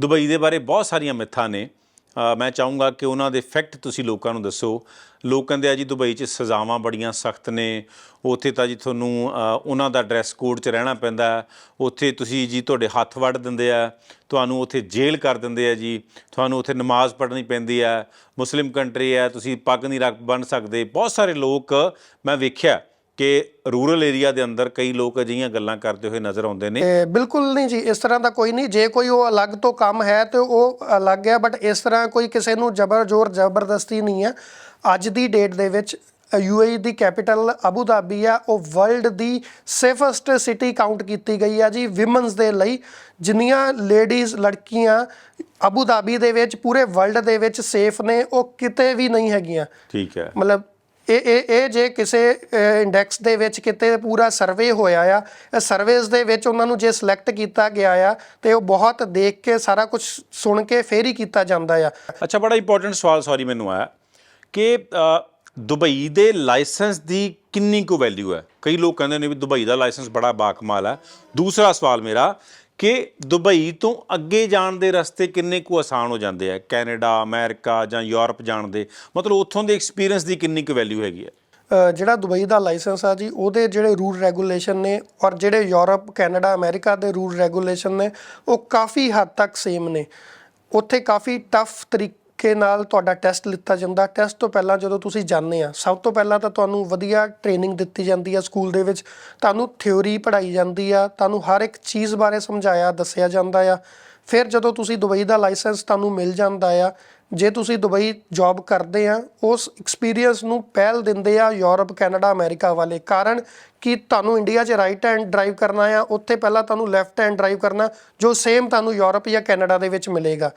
Dubai ਦੇ ਬਾਰੇ ਬਹੁਤ ਸਾਰੀਆਂ ਮਿੱਥਾਂ ਨੇ। ਮੈਂ ਚਾਹੂੰਗਾ ਕਿ ਉਹਨਾਂ ਦੇ ਫੈਕਟ ਤੁਸੀਂ ਲੋਕਾਂ ਨੂੰ ਦੱਸੋ। ਲੋਕ ਕਹਿੰਦੇ ਆ ਜੀ ਦੁਬਈ 'ਚ ਸਜ਼ਾਵਾਂ ਬੜੀਆਂ ਸਖਤ ਨੇ। ਉੱਥੇ ਤਾਂ ਜੀ ਤੁਹਾਨੂੰ ਉਹਨਾਂ ਦਾ ਡਰੈਸ ਕੋਡ 'ਚ ਰਹਿਣਾ ਪੈਂਦਾ। ਉੱਥੇ ਤੁਸੀਂ ਜੀ ਤੁਹਾਡੇ ਹੱਥ ਵੱਢ ਦਿੰਦੇ ਆ। ਤੁਹਾਨੂੰ ਉੱਥੇ ਜੇਲ੍ਹ ਕਰ ਦਿੰਦੇ ਆ ਜੀ। ਤੁਹਾਨੂੰ ਉੱਥੇ ਨਮਾਜ਼ ਪੜ੍ਹਨੀ ਪੈਂਦੀ ਹੈ ਮੁਸਲਿਮ ਕੰਟਰੀ ਹੈ ਤੁਸੀਂ ਪੱਗ ਨਹੀਂ ਰੱਖ ਬਣ ਸਕਦੇ। ਬਹੁਤ ਸਾਰੇ ਲੋਕ ਮੈਂ ਵੇਖਿਆ ਕਿ ਰੂਰਲ ਏਰੀਆ ਦੇ ਅੰਦਰ ਕਈ ਲੋਕ ਅਜਿਹੀਆਂ ਗੱਲਾਂ ਕਰਦੇ ਹੋਏ ਨਜ਼ਰ ਆਉਂਦੇ ਨੇ। ਇਹ ਬਿਲਕੁਲ ਨਹੀਂ ਜੀ ਇਸ ਤਰ੍ਹਾਂ ਦਾ ਕੋਈ ਨਹੀਂ। ਜੇ ਕੋਈ ਉਹ ਅਲੱਗ ਤੋਂ ਕੰਮ ਹੈ ਤੇ ਉਹ ਅਲੱਗ ਹੈ ਬਟ ਇਸ ਤਰ੍ਹਾਂ ਕੋਈ ਕਿਸੇ ਨੂੰ ਜ਼ਬਰ ਜ਼ੋਰ ਜ਼ਬਰਦਸਤੀ ਨਹੀਂ ਹੈ। ਅੱਜ ਦੀ ਡੇਟ ਦੇ ਵਿੱਚ ਯੂਏਈ ਦੀ ਕੈਪੀਟਲ ਅਬੂ ਧਾਬੀ ਆ ਉਹ ਵਰਲਡ ਦੀ ਸੇਫੈਸਟ ਸਿਟੀ ਕਾਊਂਟ ਕੀਤੀ ਗਈ ਆ ਜੀ ਵਿਮਨਸ ਦੇ ਲਈ। ਜਿੰਨੀਆਂ ਲੇਡੀਜ਼ ਲੜਕੀਆਂ ਅਬੂ ਧਾਬੀ ਦੇ ਵਿੱਚ ਪੂਰੇ ਵਰਲਡ ਦੇ ਵਿੱਚ ਸੇਫ ਨੇ ਉਹ ਕਿਤੇ ਵੀ ਨਹੀਂ ਹੈਗੀਆਂ। ਠੀਕ ਹੈ। ਮਤਲਬ ਇਹ ਇਹ ਇਹ ਜੇ ਕਿਸੇ ਇੰਡੈਕਸ ਦੇ ਵਿੱਚ ਕਿਤੇ ਪੂਰਾ ਸਰਵੇ ਹੋਇਆ ਆ, ਇਹ ਸਰਵੇਸ ਦੇ ਵਿੱਚ ਉਹਨਾਂ ਨੂੰ ਜੇ ਸਿਲੈਕਟ ਕੀਤਾ ਗਿਆ ਆ, ਤੇ ਉਹ ਬਹੁਤ ਦੇਖ ਕੇ ਸਾਰਾ ਕੁਝ ਸੁਣ ਕੇ ਫੇਰ ਹੀ ਕੀਤਾ ਜਾਂਦਾ ਆ। ਅੱਛਾ, ਬੜਾ ਇੰਪੋਰਟੈਂਟ ਸਵਾਲ ਸੌਰੀ ਮੈਨੂੰ ਆਇਆ ਕਿ ਦੁਬਈ ਦੇ ਲਾਇਸੈਂਸ ਦੀ ਕਿੰਨੀ ਕੁ ਵੈਲਿਊ ਹੈ? ਕਈ ਲੋਕ ਕਹਿੰਦੇ ਨੇ ਵੀ ਦੁਬਈ ਦਾ ਲਾਇਸੈਂਸ ਬੜਾ ਬਾਕਮਾਲ ਹੈ। ਦੂਸਰਾ ਸਵਾਲ ਮੇਰਾ ਕਿ ਦੁਬਈ ਤੋਂ ਅੱਗੇ ਜਾਣ ਦੇ ਰਸਤੇ ਕਿੰਨੇ ਕੁ ਆਸਾਨ ਹੋ ਜਾਂਦੇ ਆ? ਕੈਨੇਡਾ, ਅਮਰੀਕਾ ਜਾਂ ਯੂਰਪ ਜਾਣ ਦੇ? ਮਤਲਬ ਉੱਥੋਂ ਦੇ ਐਕਸਪੀਰੀਅੰਸ ਦੀ ਕਿੰਨੀ ਕੁ ਵੈਲਿਊ ਹੈਗੀ ਹੈ ਜਿਹੜਾ ਦੁਬਈ ਦਾ ਲਾਇਸੈਂਸ ਆ ਜੀ, ਉਹਦੇ ਜਿਹੜੇ ਰੂਲ ਰੈਗੂਲੇਸ਼ਨ ਨੇ ਔਰ ਜਿਹੜੇ ਯੂਰਪ, ਕੈਨੇਡਾ, ਅਮਰੀਕਾ ਦੇ ਰੂਲ ਰੈਗੂਲੇਸ਼ਨ ਨੇ, ਉਹ ਕਾਫੀ ਹੱਦ ਤੱਕ ਸੇਮ ਨੇ। ਉੱਥੇ ਕਾਫੀ ਟਫ ਤਰੀਕ ਨਾਲ ਤੁਹਾਡਾ ਟੈਸਟ ਲਿੱਤਾ ਜਾਂਦਾ। ਟੈਸਟ ਤੋਂ ਪਹਿਲਾਂ ਜਦੋਂ ਤੁਸੀਂ ਜਾਂਦੇ ਆ, ਸਭ ਤੋਂ ਪਹਿਲਾਂ ਤਾਂ ਤੁਹਾਨੂੰ ਵਧੀਆ ਟ੍ਰੇਨਿੰਗ ਦਿੱਤੀ ਜਾਂਦੀ ਆ ਸਕੂਲ ਦੇ ਵਿੱਚ। ਤੁਹਾਨੂੰ ਥਿਉਰੀ ਪੜ੍ਹਾਈ ਜਾਂਦੀ ਆ, ਤੁਹਾਨੂੰ ਹਰ ਇੱਕ ਚੀਜ਼ ਬਾਰੇ ਸਮਝਾਇਆ, ਦੱਸਿਆ ਜਾਂਦਾ ਆ। ਫਿਰ ਜਦੋਂ ਤੁਸੀਂ ਦੁਬਈ ਦਾ ਲਾਇਸੈਂਸ ਤੁਹਾਨੂੰ ਮਿਲ ਜਾਂਦਾ ਆ, ਜੇ ਤੁਸੀਂ ਦੁਬਈ ਜੌਬ ਕਰਦੇ ਆ, ਉਸ ਐਕਸਪੀਰੀਅੰਸ ਨੂੰ ਪਹਿਲ ਦਿੰਦੇ ਆ ਯੂਰਪ, ਕੈਨੇਡਾ, ਅਮਰੀਕਾ ਵਾਲੇ। ਕਾਰਨ ਕਿ ਤੁਹਾਨੂੰ ਇੰਡੀਆ 'ਚ ਰਾਈਟ ਹੈਂਡ ਡਰਾਈਵ ਕਰਨਾ ਆ, ਉੱਥੇ ਪਹਿਲਾਂ ਤੁਹਾਨੂੰ ਲੈਫਟ ਹੈਂਡ ਡਰਾਈਵ ਕਰਨਾ, ਜੋ ਸੇਮ ਤੁਹਾਨੂੰ ਯੂਰਪ ਜਾਂ ਕੈਨੇਡਾ ਦੇ ਵਿੱਚ ਮਿਲੇਗਾ।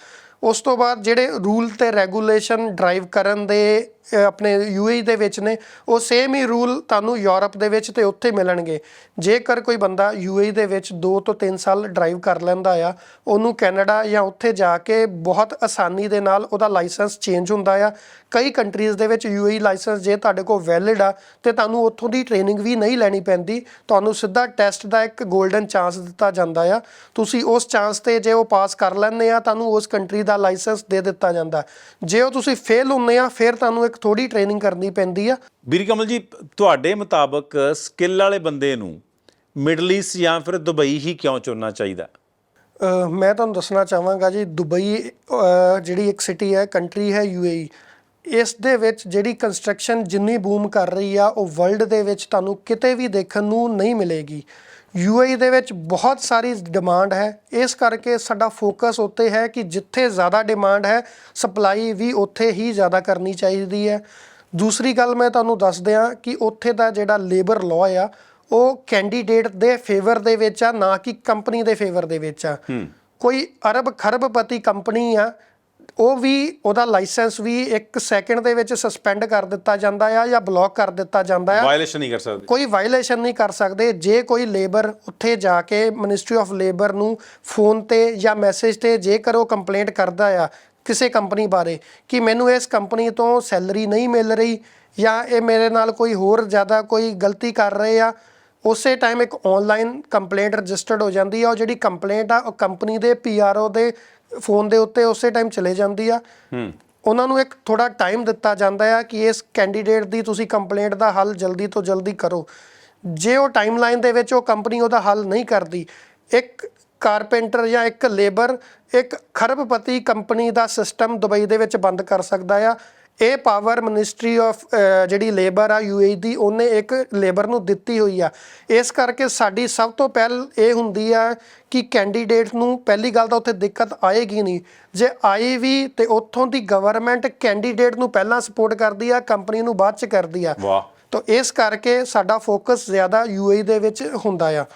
ਉਸ ਤੋਂ ਬਾਅਦ ਜਿਹੜੇ ਰੂਲ ਤੇ ਰੈਗੂਲੇਸ਼ਨ ਡਰਾਈਵ ਕਰਨ ਦੇ ਅ, ਆਪਣੇ ਯੂਏਈ ਦੇ ਵਿੱਚ ਨੇ ਉਹ ਸੇਮ ਹੀ ਰੂਲ ਤੁਹਾਨੂੰ ਯੂਰਪ ਦੇ ਵਿੱਚ ਤੇ ਉੱਥੇ ਮਿਲਣਗੇ। ਜੇਕਰ ਕੋਈ ਬੰਦਾ ਯੂਏਈ ਦੇ ਵਿੱਚ 2 ਤੋਂ 3 ਸਾਲ ਡਰਾਈਵ ਕਰ ਲੈਂਦਾ ਆ ਉਹਨੂੰ ਕੈਨੇਡਾ ਜਾਂ ਉੱਥੇ ਜਾ ਕੇ ਬਹੁਤ ਆਸਾਨੀ ਦੇ ਨਾਲ ਉਹਦਾ ਲਾਇਸੈਂਸ ਚੇਂਜ ਹੁੰਦਾ ਆ। ਕਈ ਕੰਟਰੀਜ਼ ਦੇ ਵਿੱਚ ਯੂਏਈ ਲਾਇਸੈਂਸ ਜੇ ਤੁਹਾਡੇ ਕੋਲ ਵੈਲਿਡ ਆ ਤੇ ਤੁਹਾਨੂੰ ਉੱਥੋਂ ਦੀ ਟ੍ਰੇਨਿੰਗ ਵੀ ਨਹੀਂ ਲੈਣੀ ਪੈਂਦੀ। ਤੁਹਾਨੂੰ ਸਿੱਧਾ ਟੈਸਟ ਦਾ ਇੱਕ 골ਡਨ ਚਾਂਸ ਦਿੱਤਾ ਜਾਂਦਾ ਆ। ਤੁਸੀਂ ਉਸ ਚਾਂਸ ਤੇ ਜੇ ਉਹ ਪਾਸ ਕਰ ਲੈਂਦੇ ਆ ਤੁਹਾਨੂੰ ਉਸ ਕੰਟਰੀ ਦਾ ਲਾਇਸੈਂਸ ਦੇ ਦਿੱਤਾ ਜਾਂਦਾ। ਜੇ ਉਹ ਤੁਸੀਂ ਫੇਲ ਹੁੰਦੇ ਆ ਫਿਰ ਤੁਹਾਨੂੰ ਇੱਕ ਥੋੜੀ ਟ੍ਰੇਨਿੰਗ ਕਰਨੀ ਪੈਂਦੀ ਆ। ਬੀਰੀ ਕਮਲ ਜੀ ਤੁਹਾਡੇ ਮੁਤਾਬਕ ਸਕਿੱਲ ਵਾਲੇ ਬੰਦੇ ਨੂੰ ਮਿਡਲ ਈਸਟ ਜਾਂ ਫਿਰ ਦੁਬਈ ਹੀ ਕਿਉਂ ਚੁਣਨਾ ਚਾਹੀਦਾ? ਮੈਂ ਤੁਹਾਨੂੰ ਦੱਸਣਾ ਚਾਹਾਂਗਾ ਜੀ ਦੁਬਈ ਜਿਹੜੀ ਇੱਕ ਸਿਟੀ ਹੈ ਕੰਟਰੀ ਹੈ ਯੂਏਈ ਇਸ ਦੇ ਵਿੱਚ ਜਿਹੜੀ ਕੰਸਟਰਕਸ਼ਨ ਜਿੰਨੀ ਬੂਮ ਕਰ ਰਹੀ ਆ ਉਹ ਵਰਲਡ ਦੇ ਵਿੱਚ ਤੁਹਾਨੂੰ ਕਿਤੇ ਵੀ ਦੇਖਣ ਨੂੰ ਨਹੀਂ ਮਿਲੇਗੀ। ਯੂਏਈ ਦੇ ਵਿੱਚ ਬਹੁਤ ਸਾਰੀ ਡਿਮਾਂਡ ਹੈ। ਇਸ ਕਰਕੇ ਸਾਡਾ ਫੋਕਸ ਉੱਤੇ ਹੈ ਕਿ ਜਿੱਥੇ ਜ਼ਿਆਦਾ ਡਿਮਾਂਡ ਹੈ ਸਪਲਾਈ ਵੀ ਉੱਥੇ ਹੀ ਜ਼ਿਆਦਾ ਕਰਨੀ ਚਾਹੀਦੀ ਹੈ। ਦੂਸਰੀ ਗੱਲ ਮੈਂ ਤੁਹਾਨੂੰ ਦੱਸ ਦਿਆਂ ਕਿ ਉੱਥੇ ਦਾ ਜਿਹੜਾ ਲੇਬਰ ਲਾਅ ਆ ਉਹ ਕੈਂਡੀਡੇਟ ਦੇ ਫੇਵਰ ਦੇ ਵਿੱਚ ਆ ਨਾ ਕਿ ਕੰਪਨੀ ਦੇ ਫੇਵਰ ਦੇ ਵਿੱਚ ਆ। ਕੋਈ ਅਰਬ ਖਰਬਪਤੀ ਕੰਪਨੀ ਆ ਉਹ ਵੀ ਉਹਦਾ ਲਾਇਸੈਂਸ ਵੀ 1 ਸੈਕਿੰਡ ਦੇ ਵਿੱਚ ਸਸਪੈਂਡ ਕਰ ਦਿੱਤਾ ਜਾਂਦਾ ਆ ਜਾਂ ਬਲੌਕ ਕਰ ਦਿੱਤਾ ਜਾਂਦਾ ਆ। ਵਾਇਲੇਸ਼ਨ ਨਹੀਂ ਕਰ ਸਕਦੇ। ਕੋਈ ਵਾਇਲੇਸ਼ਨ ਨਹੀਂ ਕਰ ਸਕਦੇ। ਜੇ ਕੋਈ ਲੇਬਰ ਉੱਥੇ ਜਾ ਕੇ ਮਿਨਿਸਟਰੀ ਆਫ ਲੇਬਰ ਨੂੰ ਫੋਨ ਤੇ ਜਾਂ ਮੈਸੇਜ ਤੇ ਜੇਕਰ ਉਹ ਕੰਪਲੇਂਟ ਕਰਦਾ ਆ ਕਿਸੇ ਕੰਪਨੀ ਬਾਰੇ ਕਿ ਮੈਨੂੰ ਇਸ ਕੰਪਨੀ ਤੋਂ ਸੈਲਰੀ ਨਹੀਂ ਮਿਲ ਰਹੀ ਜਾਂ ਇਹ ਮੇਰੇ ਨਾਲ ਕੋਈ ਹੋਰ ਜ਼ਿਆਦਾ ਕੋਈ ਗਲਤੀ ਕਰ ਰਹੇ ਆ ਉਸੇ ਟਾਈਮ ਇੱਕ ਆਨਲਾਈਨ ਕੰਪਲੇਂਟ ਰਜਿਸਟਰਡ ਹੋ ਜਾਂਦੀ ਆ। ਉਹ ਜਿਹੜੀ ਕੰਪਲੇਂਟ ਆ ਉਹ ਕੰਪਨੀ ਦੇ ਪੀਆਰਓ ਦੇ ਫੋਨ ਦੇ ਉੱਤੇ ਉਸੇ ਟਾਈਮ ਚਲੇ ਜਾਂਦੀ ਆ। ਉਹਨਾਂ ਨੂੰ ਇੱਕ ਥੋੜਾ ਟਾਈਮ ਦਿੱਤਾ ਜਾਂਦਾ ਆ ਕਿ ਇਸ ਕੈਂਡੀਡੇਟ ਦੀ ਤੁਸੀਂ ਕੰਪਲੇਂਟ ਦਾ ਹੱਲ ਜਲਦੀ ਤੋਂ ਜਲਦੀ ਕਰੋ। ਜੇ ਉਹ ਟਾਈਮਲਾਈਨ ਦੇ ਵਿੱਚ ਉਹ ਕੰਪਨੀ ਉਹਦਾ ਹੱਲ ਨਹੀਂ ਕਰਦੀ ਇੱਕ ਕਾਰਪੈਂਟਰ ਜਾਂ ਇੱਕ ਲੇਬਰ ਇੱਕ ਖਰਬਪਤੀ ਕੰਪਨੀ ਦਾ ਸਿਸਟਮ ਦੁਬਈ ਦੇ ਵਿੱਚ ਬੰਦ ਕਰ ਸਕਦਾ ਆ। ਇਹ ਪਾਵਰ ਮਿਨਿਸਟਰੀ ਆਫ ਜਿਹੜੀ ਲੇਬਰ ਆ ਯੂਏਈ ਦੀ ਉਹਨੇ ਇੱਕ ਲੇਬਰ ਨੂੰ ਦਿੱਤੀ ਹੋਈ ਆ। ਇਸ ਕਰਕੇ ਸਾਡੀ ਸਭ ਤੋਂ ਪਹਿਲ ਇਹ ਹੁੰਦੀ ਆ ਕਿ ਕੈਂਡੀਡੇਟ ਨੂੰ ਪਹਿਲੀ ਗੱਲ ਤਾਂ ਉੱਥੇ ਦਿੱਕਤ ਆਏਗੀ ਨਹੀਂ। ਜੇ ਆਈ ਵੀ ਤੇ ਉੱਥੋਂ ਦੀ ਗਵਰਨਮੈਂਟ ਕੈਂਡੀਡੇਟ ਨੂੰ ਪਹਿਲਾਂ ਸਪੋਰਟ ਕਰਦੀ ਆ ਕੰਪਨੀ ਨੂੰ ਬਾਅਦ ਚ ਕਰਦੀ ਆ। ਵਾਹ। ਤਾਂ ਇਸ ਕਰਕੇ ਸਾਡਾ ਫੋਕਸ ਜ਼ਿਆਦਾ ਯੂਏਈ ਦੇ ਵਿੱਚ ਹੁੰਦਾ ਆ।